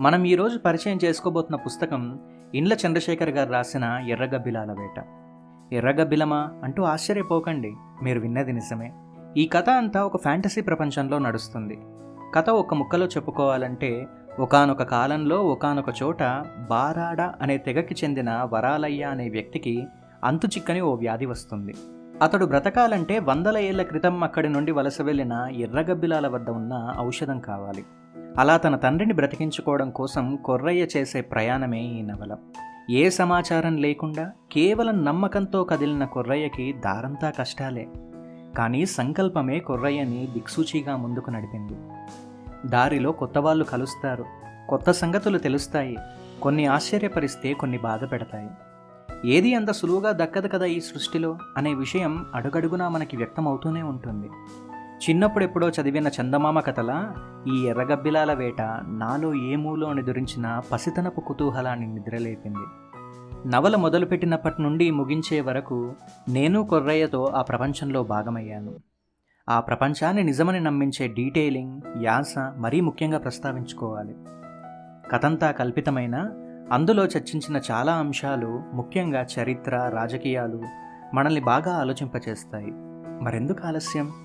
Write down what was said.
మనం ఈరోజు పరిచయం చేసుకోబోతున్న పుస్తకం ఇండ్ల చంద్రశేఖర్ గారు రాసిన ఎర్రగబ్బిలాల వేట. ఎర్రగబ్బిలమా అంటూ ఆశ్చర్యపోకండి మీరు విన్నది నిజమే. ఈ కథ అంతా ఒక ఫ్యాంటసీ ప్రపంచంలో నడుస్తుంది. కథ ఒక ముక్కలో చెప్పుకోవాలంటే ఒకానొక కాలంలో ఒకానొక చోట బారాడ అనే తెగకి చెందిన వరాలయ్య అనే వ్యక్తికి అంతు చిక్కని ఓ వ్యాధి వస్తుంది. అతడు బ్రతకాలంటే వందల ఏళ్ళ క్రితం అక్కడి నుండి వలస వెళ్ళిన ఎర్రగబ్బిలాల వద్ద ఉన్న ఔషధం కావాలి. అలా తన తండ్రిని బ్రతికించుకోవడం కోసం కొర్రయ్య చేసే ప్రయాణమే ఈ నవల. ఏ సమాచారం లేకుండా కేవలం నమ్మకంతో కదిలిన కొర్రయ్యకి దారంతా కష్టాలే. కానీ సంకల్పమే కొర్రయ్యని దిక్సూచిగా ముందుకు నడిపింది. దారిలో కొత్త వాళ్ళు కలుస్తారు. కొత్త సంగతులు తెలుస్తాయి. కొన్ని ఆశ్చర్యపరిస్తే కొన్ని బాధ పెడతాయి. ఏది అంత సులువుగా దక్కదు కదా ఈ సృష్టిలో? అనే విషయం అడుగడుగునా మనకి వ్యక్తమవుతూనే ఉంటుంది. చిన్నప్పుడు ఎప్పుడో చదివిన చందమామ కథల ఈ ఎర్రగబ్బిలాల వేట నాలో ఏ మూలో నిదురించిన పసితనపు కుతూహలాన్ని నిద్రలేపింది. నవల మొదలుపెట్టినప్పటి నుండి ముగించే వరకు నేను కొర్రయ్యతో ఆ ప్రపంచంలో భాగమయ్యాను. ఆ ప్రపంచాన్ని నిజమని నమ్మించే డీటెయిలింగ్ యాస మరీ ముఖ్యంగా ప్రస్తావించుకోవాలి. కథంతా కల్పితమైన అందులో చర్చించిన చాలా అంశాలు ముఖ్యంగా చరిత్ర రాజకీయాలు మనల్ని బాగా ఆలోచింపచేస్తాయి. మరెందుకు ఆలస్యం?